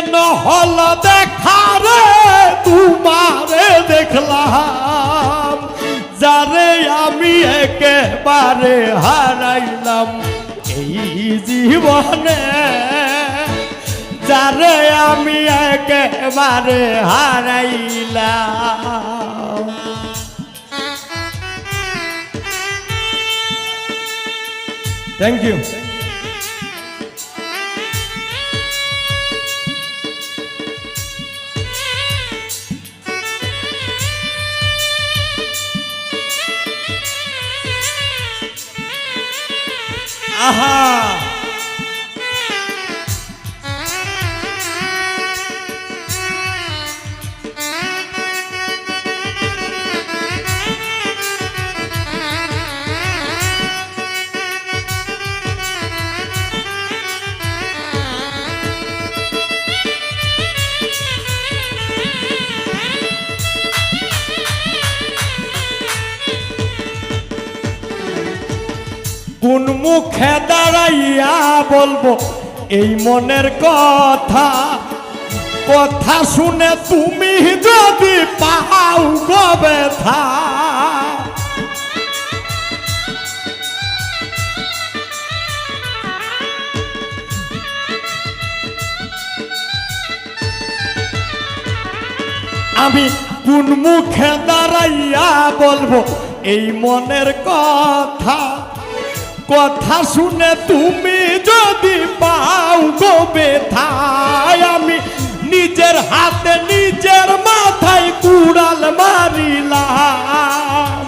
কেন হল দেখা রে, তোমারে দেখলাম। যারে আমি একেবারে হারাইলাম এই জীবনে। যারে আমি একেবারে হারাইলাম। থ্যাংক ইউ আহা কোন মুখে দাঁড়াইয়া বলব, এই মনের কথা। কথা শুনে তুমি যদি পাও গো ব্যথা। আমি কোন মুখে দাঁড়াইয়া বলব, এই মনের কথা। কথা শুনে তুমি যদি পাও গো ব্যথায়, আমি নিজের হাতে নিজের মাথায় কুড়াল মারিলাম।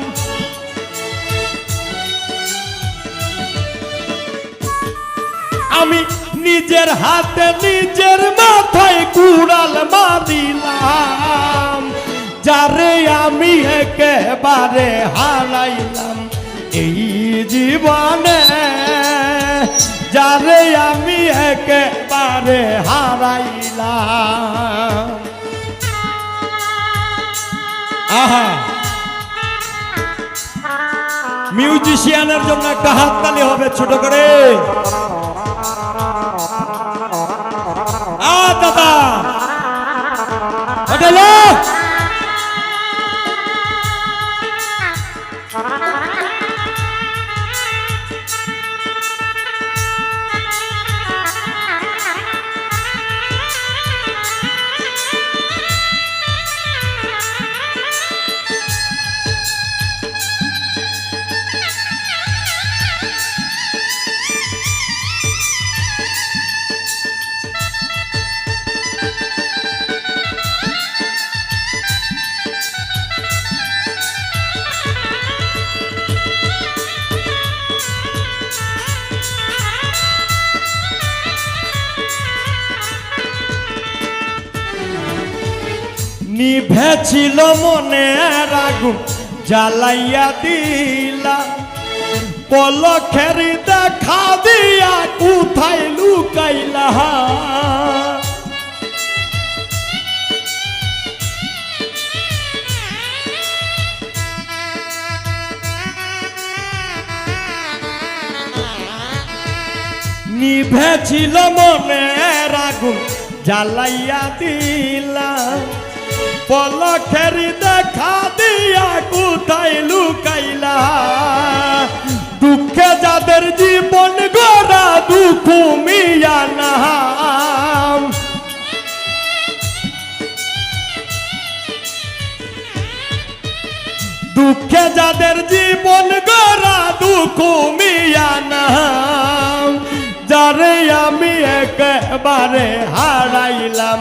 আমি নিজের হাতে নিজের মাথায় কুড়াল মারিলাম, যারে আমি একেবারে হারাইলাম। এই জীবনে যারে আমি একেবারে হারাইলাম। আহা। মিউজিশিয়ানের জন্য একটা হাততালি হবে ছোট করে। আ, দাদা। ওটা লো। নিভেছিল মনের আগুন জ্বালাইয়া দিলা পলখের দেখা দিয়া কোথায় লুকাইলা নিভেছিল মনের আগুন জ্বালাইয়া দিলা পলখের দেখা দিয়া কোথায় লুকাইলা? দুঃখে যাদের জীবন গড়া দুঃখ মিয়া নাম। দুঃখে যাদের জীবন গড়া দুঃখ মিয়া নাম। যারে আমি একেবারে হারাইলাম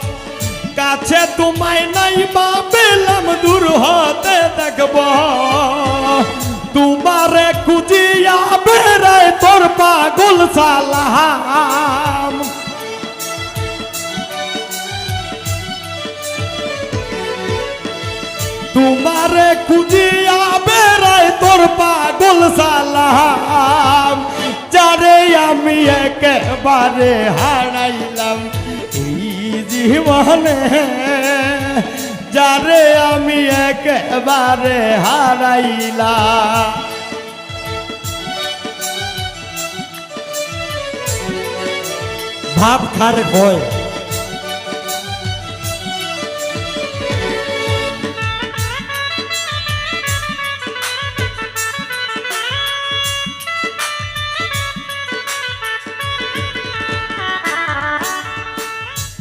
কাছে তোমায় নাই বা পেলাম দূর হতে দেখব তোমারে খুঁজিয়া বেড়ায় তোর পাগল সালাম তোমারে খুঁজিয়া বেড়ায় তোর পাগল সালাম যারে আমি একেবারে হারাইলাম এই জীবনে যারে আমি একেবারে হারাইলা ভাব খার হয়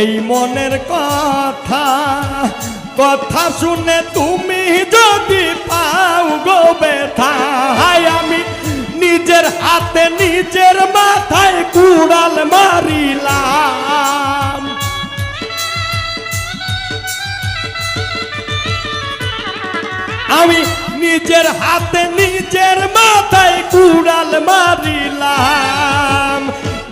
এই মনের কথা কথা শুনে তুমি যদি পাও গো ব্যথা, হায় আমি নিজের হাতে নিজের মাথায় কুড়াল মারিলাম। আমি নিজের হাতে নিজের মাথায় কুড়াল মারিলাম।